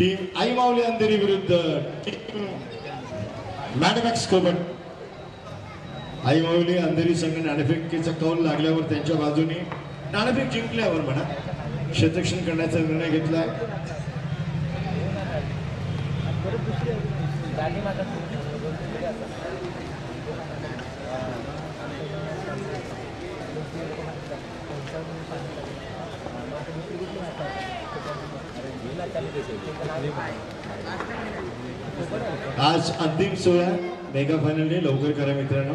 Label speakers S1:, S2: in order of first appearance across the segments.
S1: Team आई माऊली अंधेरी विरुद्ध. मॅडमॅक्स कोबट आई माऊली अंधेरी संघ नाणेफेकीचा कौल लागल्यावर त्यांच्या बाजूने नाणेफेक जिंकल्यावर म्हणा क्षेत्रक्षण करण्याचा निर्णय घेतला आज अंतिम सोहळा मेगा फायनलने लवकर करा मित्रांनो.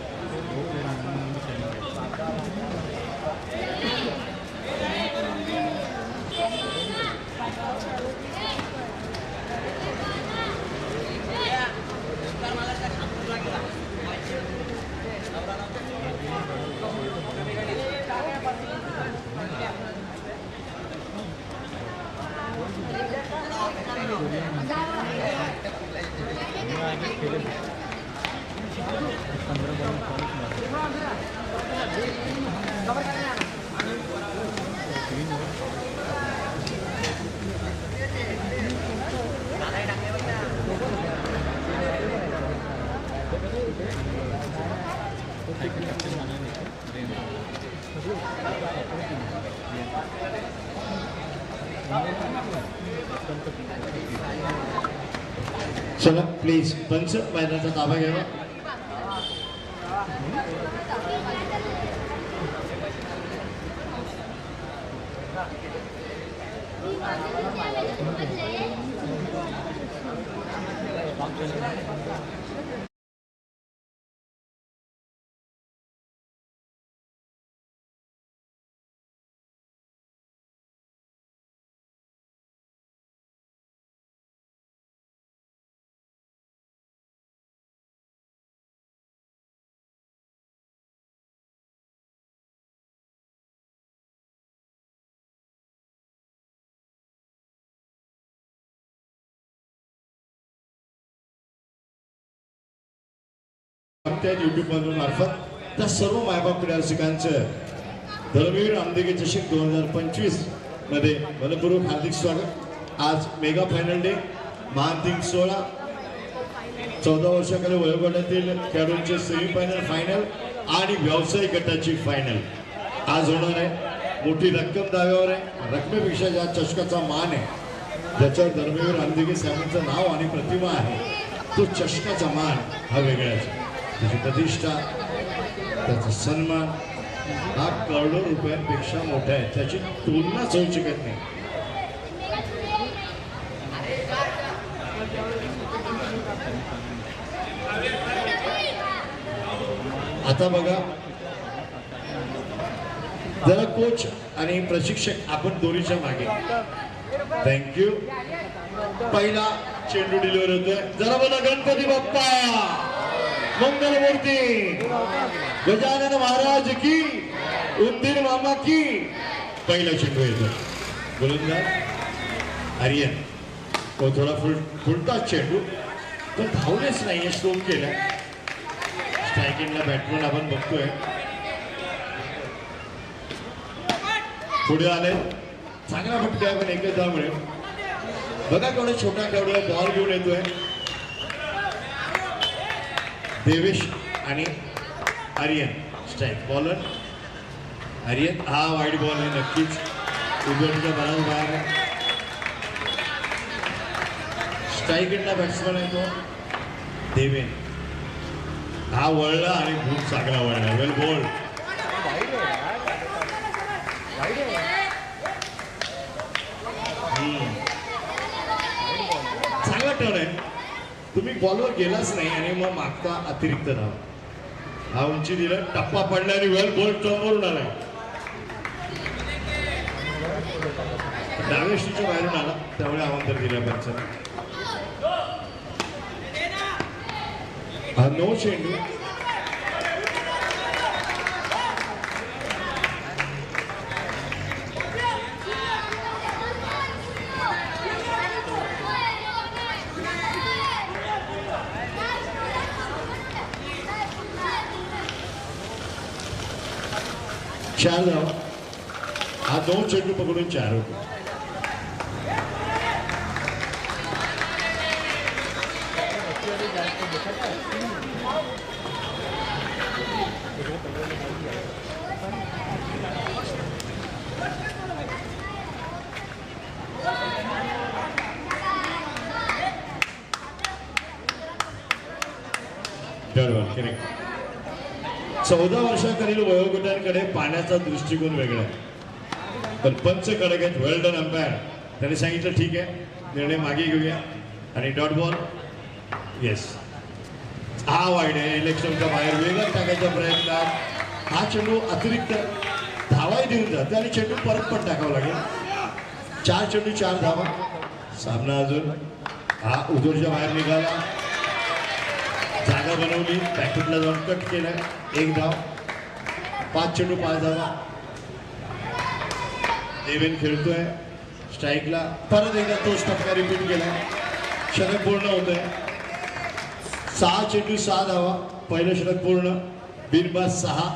S1: चला प्लीज पंच मैदानाचा ताबा घ्यावा. युट्यूब मधून मार्फत त्या सर्व मायबाप क्रीडारसिकांचं धर्मवीर आमदेगे चषक दोन हजार पंचवीसमध्ये मनपूर्वक हार्दिक स्वागत. आज मेगा फायनल डे महाअंतिम सोहळा. चौदा वर्षाखाली वयोगटातील खेळाडूंचे सेमीफायनल फायनल आणि व्यावसायिक गटाची फायनल आज होणार आहे. मोठी रक्कम दाव्यावर आहे. रकमेपेक्षा ज्या चषकाचा मान आहे ज्याच्यावर धर्मवीर आमदेगे साहेबांचं नाव आणि प्रतिमा आहे तो चषकाचा मान हा वेगळाच आहे. त्याची प्रतिष्ठा त्याचा सन्मान हा करोडो रुपयांपेक्षा मोठा आहे. त्याची तुलनाच होऊ शकत नाही. आता बघा जरा कोच आणि प्रशिक्षक आपण दोरीच्या मागे. थँक्यू पहिला चेंडू डिलिव्हर होतोय. जरा बोला गणपती बाप्पा! मंगलमूर्ती। गजानन महाराज की उंदीर मामा की पहिला चेंडू येतो. गोलंदाज आर्यन तो थोडा फुल फुलताच चेंडू. पण धावलेच नाही स्ट्रोक केला. स्ट्रायकिंगला बॅटमॅन आपण बघतोय. पुढे आले. चांगला फटका आपण पण एकच धाव मिळेल. बघा केवढा छोटा केवढा बॉल घेऊन येतोय. देवेश आणि आर्यन. Strike bowler Aryan. हा वाईट बॉल आहे नक्कीच. उजवणीच्या बराच बाहेर आहे. स्ट्राईक एंडला बॅट्समन आहे तो. देवेन. हा वळला आणि खूप चांगला वळला. वेल बॉल चांगला टर्न आहे तुम्ही बॉलवर गेलाच नाही आणि मग मागता अतिरिक्त धाव. हा उंची दिलं टप्पा पडला आणि वेल बॉल टर्नवरून आलाय डाव्या बाहेरून आला त्यामुळे आमंत्रण दिलं पंचाने हा नो चेंडू. चार धावा हा दोन चेंडू पकडून चार होतो बरोबर करेक्ट चौदा वर्षाखालील वयोगटांकडे पाण्याचा दृष्टिकोन वेगळा. पण पंच कडक आहेत वेल डन अंपायर त्याने सांगितलं ठीक आहे निर्णय मागे घेऊया. आणि डॉट बॉल? येस हा वाईट आहे इलेक्शनच्या बाहेर वेगळं टाकायचा प्रयत्न हा चेंडू अतिरिक्त धावाही देऊन जातो आणि चेंडू परत पण टाकावा लागेल. चार चेंडू चार धावा. सामना अजून. हा उजोरच्या बाहेर निघाला. जागा बनवली बॅकेटला जाऊन कट केलं एक धाव. पाच चेंडू पाच धावा देवेन खेळतोय. स्ट्राईकला परत एकदा तोच टप्पा रिपीट केला षटक पूर्ण होतोय. सहा चेंडू सहा धावा. पहिलं षटक पूर्ण. बिनबास सहा.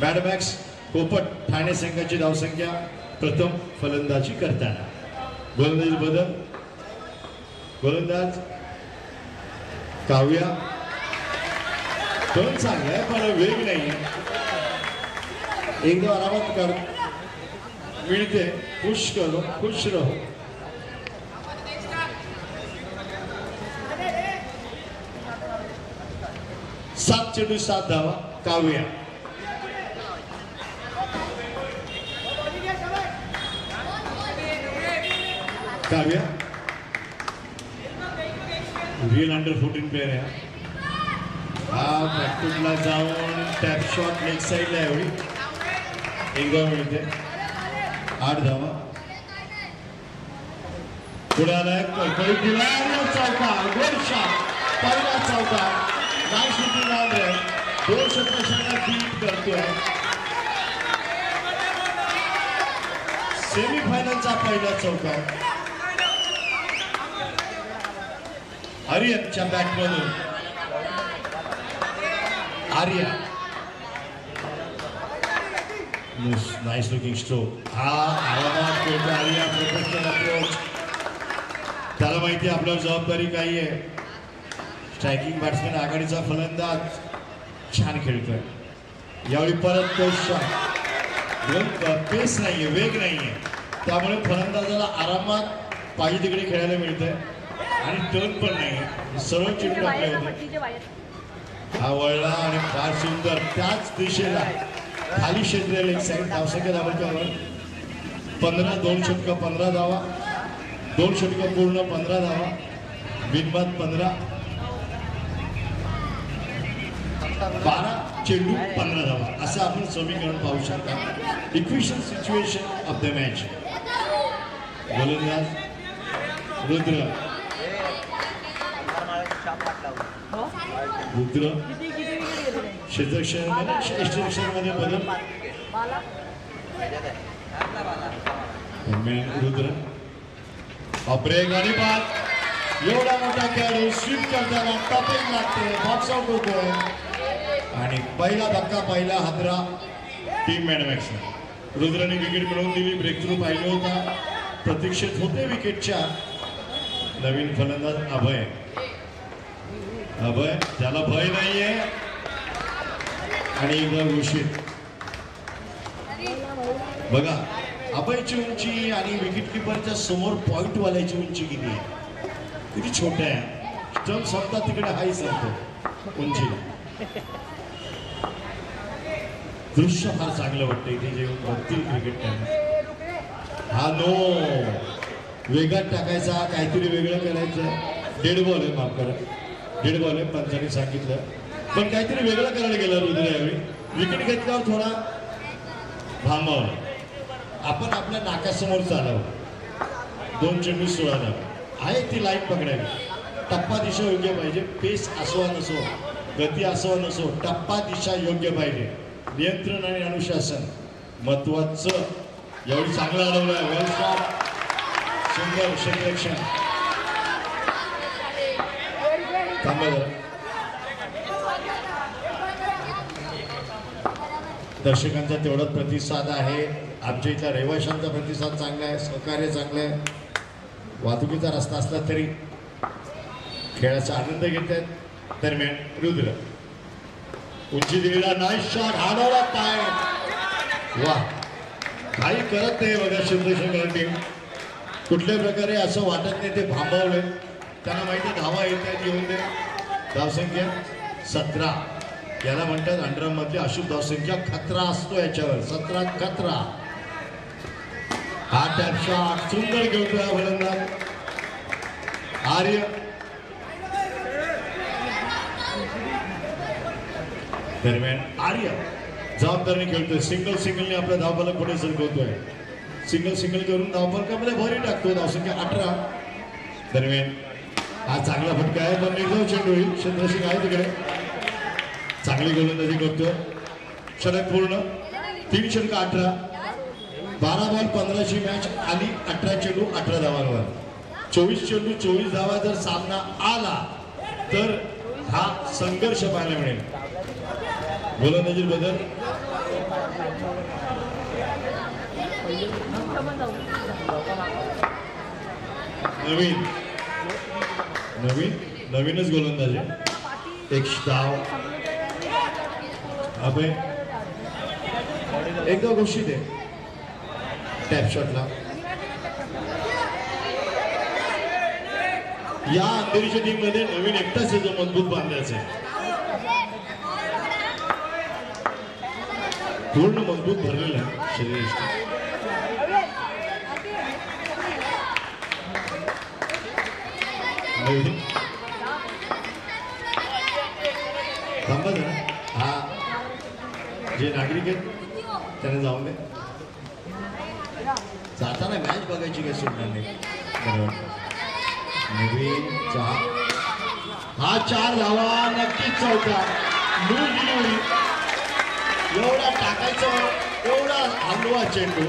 S1: बॅडबॅक्स पोपट ठाणे संघाची धावसंख्या प्रथम फलंदाजी करताना. गोलंदाजी बदल. गोलंदाज काव्या पण चांगलं आहे पण वेग नाही एकदा आरामात कर मिळते खुश करो खुश रहो सात चेंडू सात धावा Kavya Kavya real under fourteen player आहे हा. बॅकफुटला जाऊन टॅप शॉट लेग साईडला आहे एवढी. एक धाव मिळते आठ धावा. पुढे आलाय कळकळी दिला चौका गोल शॉट पहिला चौका नाईस शूटिंग ऑन रे दोन शतकांना बीट करतोय. सेमीफायनलचा पहिला चौका आर्यनच्या बॅटमधून आर्या नाईस लुकिंग स्ट्रोक हा आरामात खेळतो आर्या प्रोफेशनल अप्रोच त्याला माहिती आहे आपल्यावर जबाबदारी काही आहे. स्ट्रायकिंग बॅट्समॅन आघाडीचा फलंदाज. छान खेळतोय. यावेळी परत तो शॉट पेस आहे वेग नाही आहे त्यामुळे फलंदाजाला आरामात पाहिजे तिकडे खेळायला मिळतंय. आणि टर्न पण नाही. सरळ चेंडू टाकले होते हा वळला आणि फार सुंदर त्याच दिशेला खाली क्षेत्रीय लेग साईड धावसंख्या धावल्यावर पंधरा दोन षटकं पंधरा धावा. दोन षटकं पूर्ण पंधरा धावा. बिनबाद पंधरा. बारा चेंडू पंधरा धावा. असं आपण समीकरण पाहू शकता. Equation situation of the match गोलंदाज रुद्र. रुद्र क्षेत्रक्षणामध्ये क्षेत्रक्षणामध्ये बदल? रुद्र. ब्रेक आणि बाद एवढा मोठा खेळाडू स्वीप करताना टपिंग लागते बॉक्स आउट होतोय. आणि पहिला धक्का पहिला हादरा टीम मॅनमॅक्सला रुद्राने विकेट मिळवून दिली ब्रेक थ्रू पाहिलं होता. प्रतीक्षित होते विकेटच्या नवीन फलंदाज अभय. अभय त्याला भय नाहीये. आणि एकदा घोषित बघा अभयची उंची आणि विकेट किपरच्या समोर पॉइंट वाल्याची उंची किती आहे? किती छोट्या आहे? स्टंप संपता तिकडे हाय संपतो उंची दृश्य फार चांगलं वाटतं इथे जे बघतील क्रिकेट हा नो वेगात टाकायचा काहीतरी वेगळं करायचं. डेड बॉल आहे माफ करा. हेडबॉल आहे पंचाने सांगितलं. पण काहीतरी वेगळं करायला गेलं रुद्र यावेळी. विकेट घेतल्यावर थोडा थांबावं आपण आपल्या नाकासमोर चालावं. दोन चेंडू सोळा आहे ती लाईन पकडावी. टप्पा दिशा योग्य पाहिजे. पेस असो नसो गती असो नसो टप्पा दिशा योग्य पाहिजे. नियंत्रण आणि अनुशासन महत्वाचं. एवढं चांगलं अडवलं. आहे वेल शॉट सुंदर क्षेत्ररक्षण दर्शकांचा तेवढाच प्रतिसाद आहे. आमच्या इथल्या रहिवाशांचा प्रतिसाद चांगला आहे सहकार्य चांगलं आहे. वाहतुकीचा रस्ता असला तरी खेळाचा आनंद घेत आहेत दरम्यान रुद्र. उंची दिलेला नाईस शॉट हाडवला पाय. वा काही करत नाही बघा चंद्रशेखर टीम. कुठल्या प्रकारे असं वाटत नाही ते थांबवले त्यांना माहिती आहे धावा येत आहेत येऊन दे. धावसंख्या सतरा. याला म्हणतात अंडरमधली अशुभ धावसंख्या खतरा असतो याच्यावर. सतरा खतरा. हा त्याचा सुंदर खेळतोय हा फलंदाज. आर्य. दरम्यान आर्य जबाबदारीने खेळतोय. सिंगल सिंगलने आपल्या धावपाला पुढे सरकवतोय. सिंगल सिंगल करून धावफलकामध्ये भरी टाकतोय. धावसंख्या अठरा. दरम्यान हा चांगला फटका आहे पण निर्धाव चेंडू होईल. चंद्रसिंग आहे तिकडे. चांगली गोलंदाजी करतो षटक पूर्ण. तीन षटक अठरा. बारा बॉल पंधराची मॅच आणि अठरा चेंडू अठरा धावांवर. चोवीस चेंडू चोवीस धावा जर सामना आला तर हा संघर्ष पाहायला मिळेल. गोलंदाजी बदल. नवीन. नवीन नवीनच गोलंदाजी. एक डाव. अभय एकदा गोष्टी दे टॅप शॉटला या अंधेरीच्या टीममध्ये नवीन एकटाच याचं मजबूत बांधायचं आहे. पूर्ण मजबूत भरलेलं आहे. शरीर नवीन थांबा जरा. हा. जे नागरिक आहेत त्यांना जाऊन दे. जाताना मॅच बघायची काही सुटणार नाही. बरोबर. हा चार धावा नक्कीच चौथा. एवढा टाकायचा एवढा हलवा चेंडू.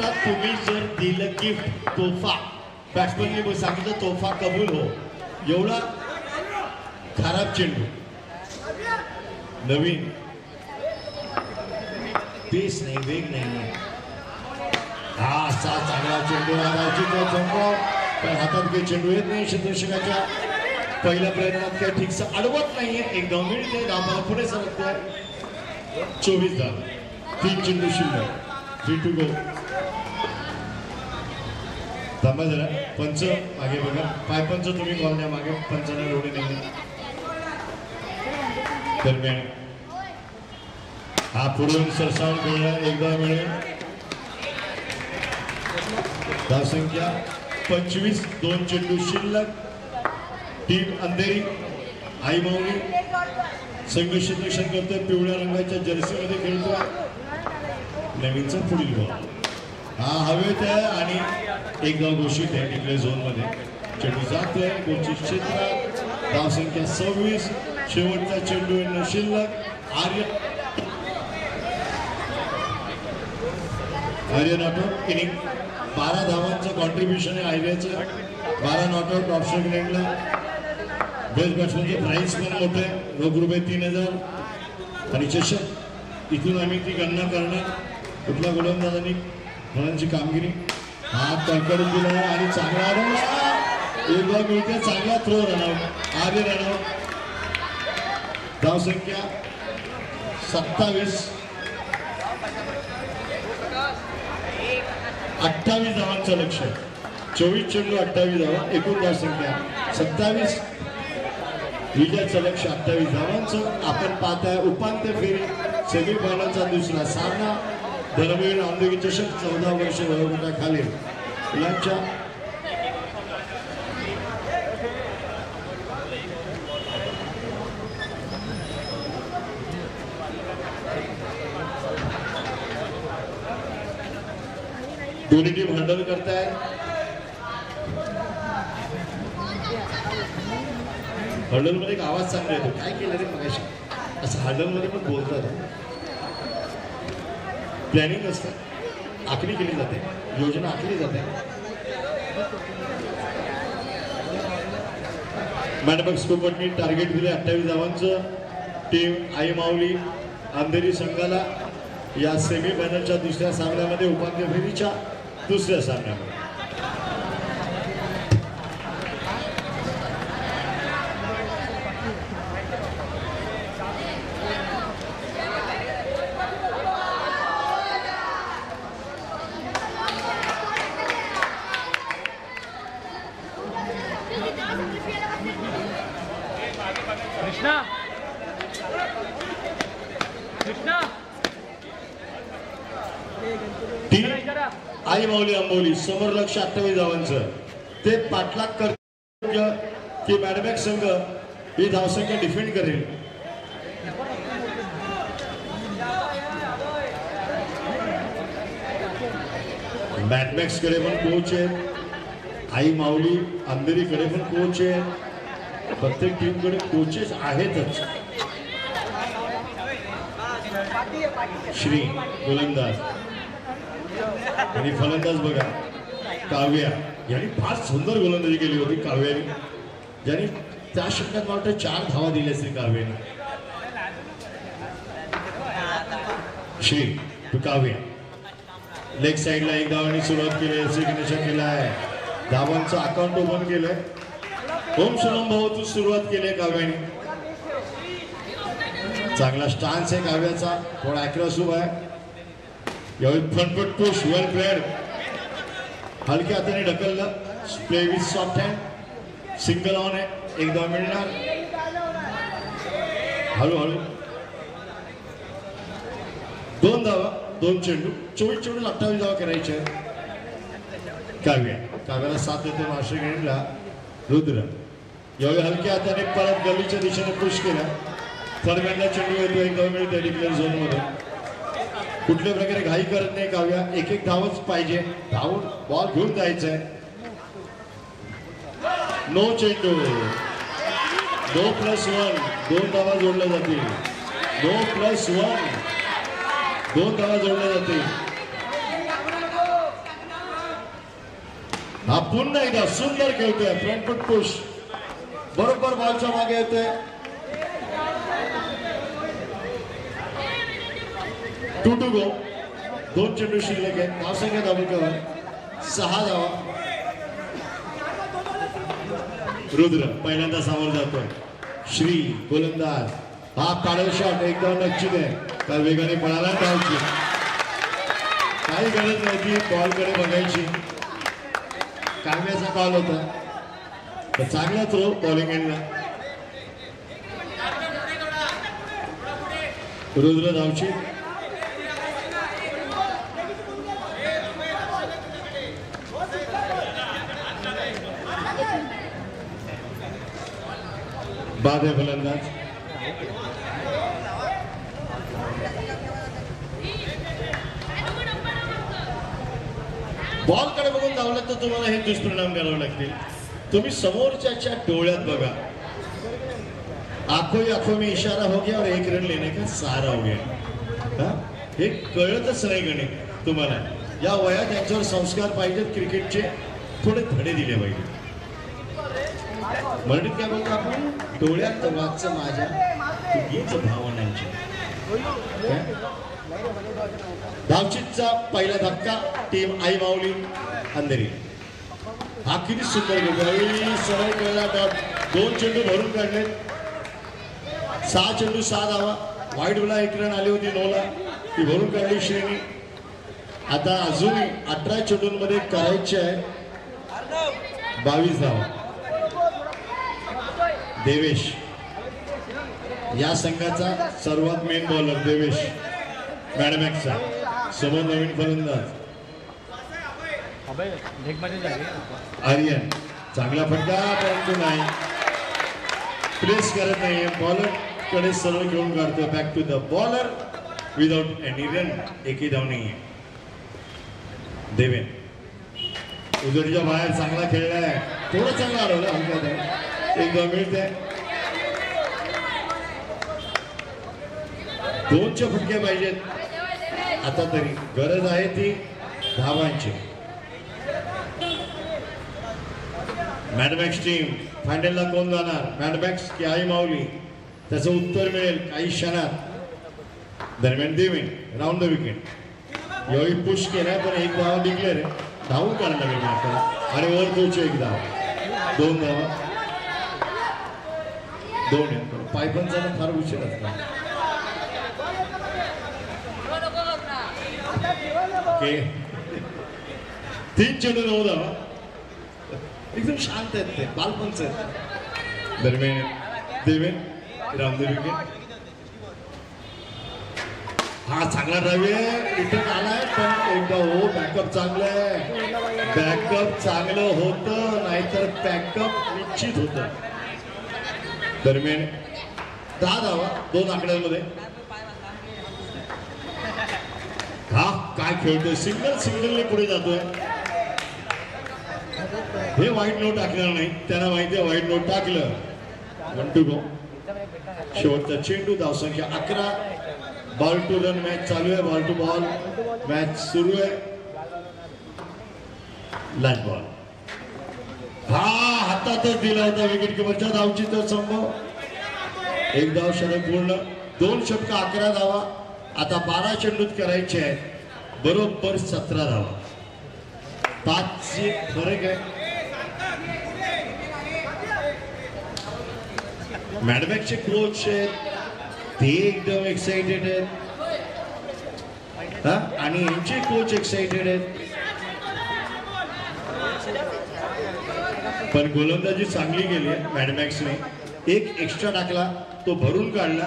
S1: आता तुम्ही जर दिलं गिफ्ट तोफा. बॅट्समनने सांगितलं तोफा कबूल हो. एवढा खराब चेंडू. नवीन. पेस नाही वेग नाही. हा असा चांगला चेंडू मारायची तो पण हातात काही चेंडू येत नाही क्षेत्ररक्षकाच्या पहिल्या प्रयत्नात काही ठीकसा अडवत नाहीये एक दहा मिनिट आहे धावाला पुढे सरकतोय चोवीस धाव. तीन चेंडू शिल्लक. थ्री टू गो थांबा जरा. पंच मागे बघा. पाय पंच तुम्ही कॉल द्या मागे. पंचाला एवढे नाही दरम्यान हा पुढून सरसावून खेळला एकदा मिळेल. धावसंख्या पंचवीस दोन चेंडू शिल्लक टीम अंधेरी आई माऊली. संघ क्षेत्ररक्षण करतोय पिवळ्या रंगाच्या जर्सीमध्ये खेळतोय. नवीनचा पुढील बॉल हा हवेत आहे आणि एक धाव घोषित आहे टिकले झोनमध्ये चेंडू जातोय गोलची क्षेत्र? धावसंख्या सव्वीस शेवटचा चेंडू येणं शिल्लक. आर्य आर्य आउट इनिंग बारा धावांचं कॉन्ट्रीब्युशन आहे आयव्याचं. बारा नॉट आउट ऑप्शन ग्रेडला बेस्ट बॅट्समॅनचे प्राईस पण मोठे रोख रुपये तीन हजार. आणि चषक. इथून आम्ही ती गणना करणार. कुठल्या गोलंदाजांनी फळांची कामगिरी. हा कडून दिला आणि चांगला अडवला एक बॉल मिळते चांगला थ्रो रनआउट आर्य रनआउट धावसंख्या सत्तावीस. अठ्ठावीस धावांचं लक्ष. चोवीस चेंडू अठ्ठावीस धावा. एकूण धावसंख्या सत्तावीस. विजयाचं लक्ष अठ्ठावीस धावांचं. आपण पाहताय उपांत्य फेरी. सेमी फायनलचा दुसरा सामना. धर्मवीर आंदोगी चषक चौदा वर्ष वयोगटाखालील मुलांच्या दोन्ही टीम हँडल करताय. हँडलमध्ये एक आवाज चांगला येतो. काय केलं रे मगाशी? असं हँडलमध्ये पण बोलतात. प्लॅनिंग असतं. आखणी केली जाते. योजना आखली जाते. मॅडम स्कोपटनी टार्गेट दिले अठ्ठावीस धावांचं टीम आई माऊली अंधेरी संघाला या सेमी फायनलच्या दुसऱ्या सामन्यामध्ये उपांत्य फेरीच्या दुसऱ्या सामन्यामध्ये
S2: कृष्णा कृष्णा
S1: टीम
S2: इकडे इकडे.
S1: आई माऊली समोर लक्ष अठ्ठावीस धावांचं ते पाठलाग करत की बॅडबॅक संघ ही धावसंख्या डिफेंड करेल. मॅटमॅक्सकडे पण कोच आहेत आई माऊली अंधेरीकडे पण कोच आहे. प्रत्येक टीमकडे कोचेस आहेतच. श्री गोलंदाज. आणि फलंदाज बघा काव्या. यांनी फार सुंदर गोलंदाजी केली होती काव्याने. ज्यांनी त्या षटकात मला वाटतं चार धावा दिल्या असतील काव्याने. श्री तू काव्या. लेग साईडला एक धावाने सुरुवात केली सिग्नेचर केला आहे धावांचं अकाउंट ओपन केलंय. ओम सुनम भाऊ तू सुरुवात केली आहे काव्याने. चांगला स्टान्स आहे काव्याचा. थोडा अॅक्रॉस उभा आहे. यावेळी फ्रंटफुट पुश वेल प्लेअर हलक्या हाताने ढकललं. Play with soft hand single on आहे एकदा मिळणार. हळूहळू. दोन धावा दोन चेंडू. चोवीस चेंडू अठ्ठावीस धावा करायचे काव्य. काव्याला साथ देतो मास्टर गेमला रुद्र. यावेळी हलक्या हाताने परत गलीच्या दिशेने पुश केला. थर्ड चेंडू येतो. एक धाव मिळते डिक्लेअर कुठल्या प्रकारे घाई करत नाही काव्या. एक एक धावच पाहिजे. धावून बॉल घेऊन जायचंय. नो चेंडू नो प्लस वन दोन धावा जोडल्या जातील. नो प्लस वन दोन धावा जोडल्या जातील. हा पुन्हा एकदा सुंदर खेळतोय. फ्रंट फुट पुश बरोबर बॉलच्या मागे येतोय. टू टू गो दोन चेंडू शिल्लक आहेत. धावसंख्या धावकावर सहा धावा. रुद्र पहिल्यांदा सामोर जातोय. श्री गोलंदाज. हा काढल शॉट एकदम निश्चित आहे. त्या वेगाने पळाला धावची काही गरज नव्हती बॉलकडे बघायची. काव्याचा कॉल होता. तर चांगला थ्रो बॉलिंग एंडला रुद्र धावची बाद आहे फलंदाज. बॉलकडे बघून धावलं तर तुम्हाला हे दुष्परिणाम करावे लागतील. तुम्ही समोरच्याच्या डोळ्यात बघा. आखो आखो मी इशारा हो गया और एक रन लेने का सहारा हो गया. हा? हे कळतच नाही गणित तुम्हाला. या वयात यांच्यावर संस्कार पाहिजेत क्रिकेटचे थोडे धडे दिले पाहिजे मराठीत काय बोलतो आपण? डोळ्यात वाच माझ्या तुझीच भावनांची धावचितचा पहिला धक्का टीम आई माऊली अंधेरी. आखिरी सुंदर गेला सरळ केलेला डॉट दोन चेंडू भरून काढले. सहा चेंडू सहा धावा. वाईट बोला एक रन आली होती नोला ती भरून काढली श्रेणी. आता अजूनही अठरा चेंडूंमध्ये करायचे आहे. बावीस धावा. देवेश. या संघाचा सर्वात मेन बॉलर देवेश मॅडमॅक्सचा. समोर नवीन फलंदाज. आर्यन. चांगला फटका परंतु नाही. प्लेस करत नाहीये बॉलरकडे सरळ घेऊन काढतो back to the bowler without any run एकही धाव नाहीये. देवेन. उजडीच्या बाहेर चांगला खेळलाय. थोडं चांगला हरवलं. हलका आहे. एक धाव मिळते दोनचे फटके पाहिजेत आता तरी गरज आहे ती धावांची. मॅडमॅक्स टीम फायनलला कोण जाणार? मॅडमॅक्स की आई माऊली. त्याचं उत्तर मिळेल काही क्षणात. दरम्यान देवेन राऊंड द विकेट एवढी पुश केलाय पण एक धावा डिक्लेअर आहे. धावून काढायला लागेल आपल्याला आणि वर कोच एक धावा. दोन धावा. दोन आहेत. पायपनचा फार उशीर असतात ओके. तीन चेंडू नऊ धावा. एकदम शांत आहेत ते बालपणच आहेत. दरम्यान देवेन रामदेव हा चांगला रवी आहे. रिटर्न आलाय पण एकदा हो बॅकअप चांगलं आहे. बॅकअप चांगलं होतं नाहीतर बॅकअप निश्चित होतं. दरम्यान दहा धावा दोन आकड्यांमध्ये. हा काय खेळतोय? सिंगल सिंगलने पुढे जातोय. हे वाईट नोट टाकणार नाही. त्यांना माहिती आहे वाईट नोट टाकलं. वन टू गो शेवटचा चेंडू धावसंख्या अकरा. बॉल टू रन मॅच चालू आहे. बॉल टू बॉल मॅच सुरू आहे. लास्ट बॉल हा हातातच दिला होता विकेट किपरच्या धावची तर संभव एक धाव शतक पूर्ण दोन षटक अकरा धावा. आता बारा चेंडूत करायचे आहेत. बरोबर सतरा धावा. पाचचे फरक आहे. मॅडमॅकचे कोच आहेत. ते एकदम एक्साइटेड आहेत. आणि यांचे कोच एक्साइटेड आहेत. पण गोलंदाजी चांगली गेली आहे मॅडमॅक्सने एक एक्स्ट्रा टाकला तो भरून काढला.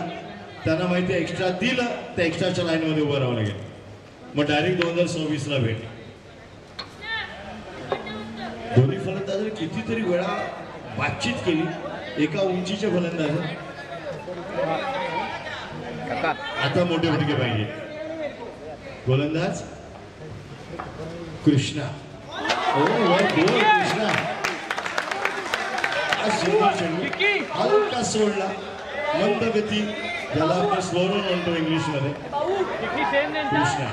S1: त्यांना माहिती एक्स्ट्रा दिलं त्या एक्स्ट्राच्या लाईनमध्ये उभं राहावं लागेल मग डायरेक्ट दोन हजार सव्वीसला भेट. दोन्ही फलंदाजांनी कितीतरी वेळा बातचीत केली एका उंचीच्या फलंदाज आता मोठे फटके पाहिजे. गोलंदाज कृष्णा. ओ कृष्णा. चेंडू हलका सोडला. मंद गती. ज्याला आपण स्लोरन म्हणतो इंग्लिशमध्ये.
S2: किती सेम त्यांचा
S1: कृष्णा.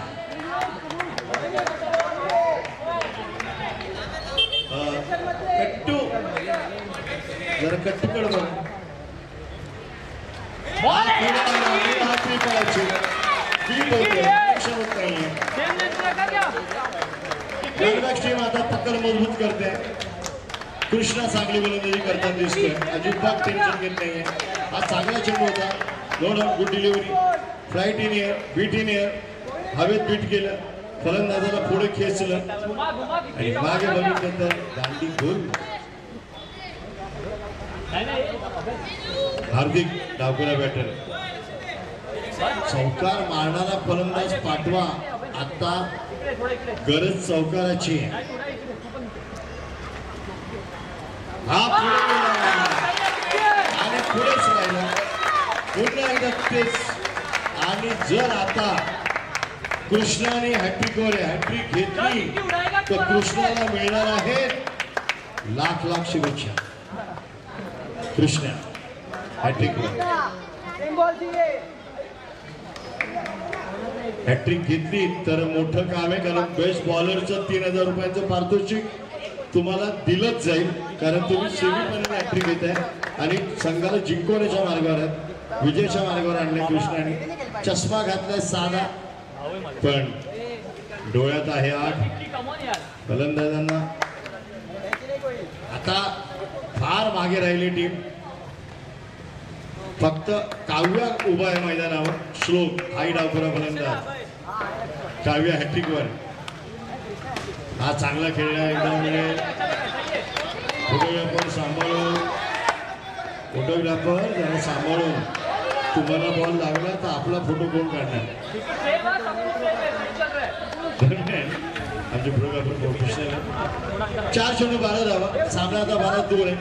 S1: कट्टू. जरा कट्टूकडे हा त्रिफळाची फील्ड होते. नाहीये. टीम आता पकड मजबूत करते. कृष्णा चांगली गोलंदाजी करताना दिसतोय. अजिबात टेन्शन घेत नाहीये. हा चांगला चेंडू होता. दोन doubt good delivery flight in air beat in air हवेत बीट केलं. फलंदाजाला पुढे खेचलं. आणि मागे बघितल्यानंतर दांडी गोल. हार्दिक डाकुरा बॅटर चौकार मारणारा फलंदाज पाठवा. आता गरज चौकाराची आहे
S2: नाही थोडा इकडे तू पण
S1: हा पुढे आणि पुढेच राहिला पुन्हा एकदा तेच आणि जर आता कृष्णाने हॅट्रिकवर हॅट्रिक घेतली तर कृष्णाला मिळणार आहे लाख लाख शुभेच्छा कृष्णा हॅट्रिकवर हॅट्रिक घेतली तर मोठं काम आहे. कारण बेस्ट बॉलरचं तीन हजार रुपयाचं पारितोषिक. तुम्हाला दिलंच जाईल कारण तुम्ही सेमीपर्यंत हॅट्रिक घेत आहे आणि संघाला जिंकवण्याच्या मार्गावर आहेत. विजयाच्या मार्गावर आणले कृष्णाने. चष्मा घातलाय साधा. पण डोळ्यात आहे आठ. फलंदाजांना आता फार मागे राहिली टीम. फक्त काव्या उभा आहे मैदानावर. श्लोक आई डावखरा फलंदाज. काव्या हॅट्रिकवर हा चांगला खेळला एकदम म्हणजे. फोटोग्राफर सांभाळून फोटोग्राफर जरा सांभाळून तुम्हाला बॉल लागला तर आपला फोटो कोण काढणार? आमचे फोटोग्राफर प्रोफेशनल चार शून्य बारा धावा. सामना आता बारा दूर आहे.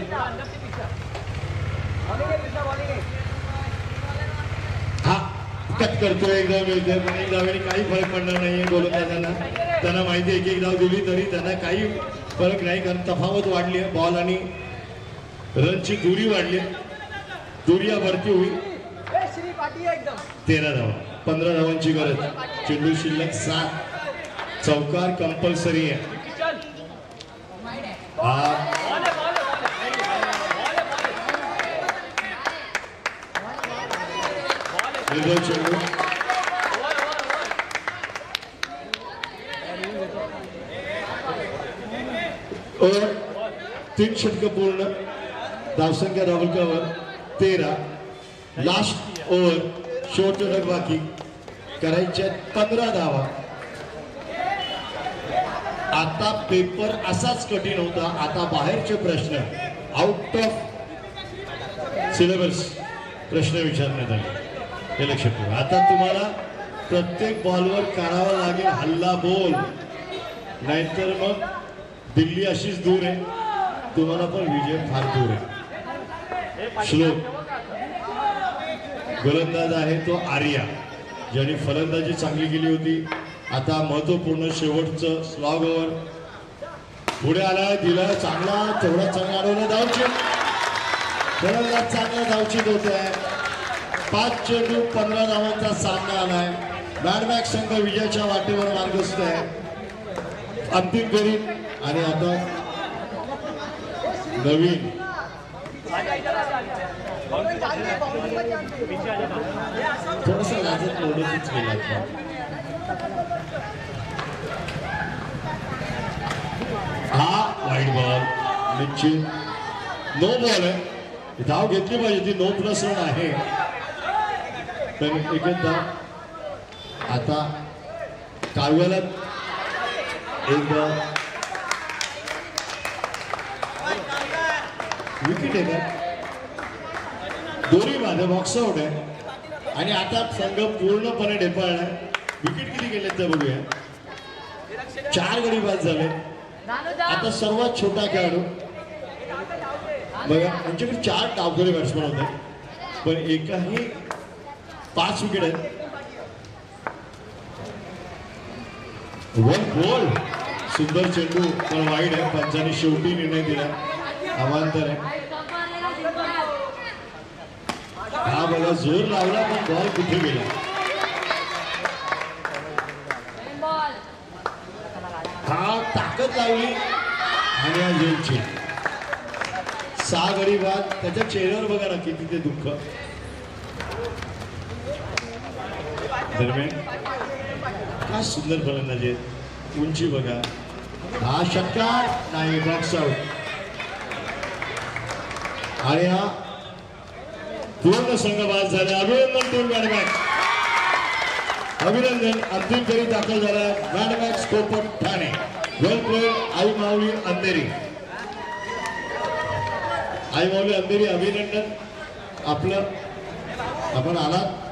S1: हा कट करतोय एक धाव मिळतोय पण एक धावेने काही फरक पडणार नाहीये. गोलंदाजांना त्यांना माहिती आहे की एक धाव दिली तरी त्यांना काही फरक नाही कारण तफावत वाढली आहे बॉल आणि रनची दुरी वाढली आहे. भरती होईल. तेरा धावा. पंधरा धावांची गरज. चेंडू शिल्लक सात. चौकार कंपल्सरी आहे. हा. चेंडू. और तीन षटक पूर्ण. धावसंख्या धावलकावर तेरा. लास्ट ओव्हर शेवट षटक बाकी. करायच्या पंधरा धावा. आता पेपर असाच कठीण होता. आता बाहेरचे प्रश्न. आउट ऑफ सिलेबस प्रश्न विचारण्यात आले. हे लक्षात ठेवा. आता तुम्हाला प्रत्येक बॉलवर करावा लागेल हल्ला बोल नाहीतर मग दिल्ली अशीच दूर आहे. तुम्हाला पण विजय फार दूर आहे. श्लोक. गोलंदाज आहे तो आर्या. ज्याने फलंदाजी चांगली केली होती. आता महत्त्वपूर्ण शेवटचं स्लॉग ओव्हर पुढे आला दिला चांगला तेवढा चांगला अडवला धावची. फलंदाज चांगला धावचीत होत आहे. पाच चेंडू पंधरा धावांचा सामना आलाय. बॅडबॅक संघ विजयाच्या वाटेवर मार्गस्थ आहे. अंतिम फेरीत आणि आता नवीन. थोडस लाजत लोडतच गेला हा वाईट बॉल निश्चित. नो बॉल आहे. धाव घेतली पाहिजे ती नो प्लस रन आहे. तर एकच धाव आता काव्याला एक धाव केलं दोन्ही माझं बॉक्स आउट आहे. आणि आता संघ पूर्णपणे ढेपाळला विकेट किती गेले तर बघूया. चार गडी बाद झाले. आता सर्वात छोटा खेळाडू. बघा आमच्याकडे चार डावखोरे बॅट्समन होते. पण एकाही पाच विकेट आहेत. वन गोल सुंदर चेंडू पण वाईट आहे. पंचाने शेवटी निर्णय दिला. अवांतर आहे. हा बघा जोर लावला पण बॉल कुठे गेला? हा ताकद लावली आणि हा जेलची सहा गडी बाद त्याच्या चेहऱ्यावर बघा ना किती ते दुःख. दरम्यान काय सुंदर फलंदाजी उंची बघा. हा षटकार नाही बॉक्स आउट आणि हा पूर्ण संघ बाद झाले. अभिनंदन टूर बॅटमॅन अभिनंदन. अंतिम फेरी दाखल झाला. बॅटमॅन स्कोपट ठाणे. वेल प्लेड आई माऊली अंधेरी. आई माऊली अंधेरी अभिनंदन. आपलं आपण आलात.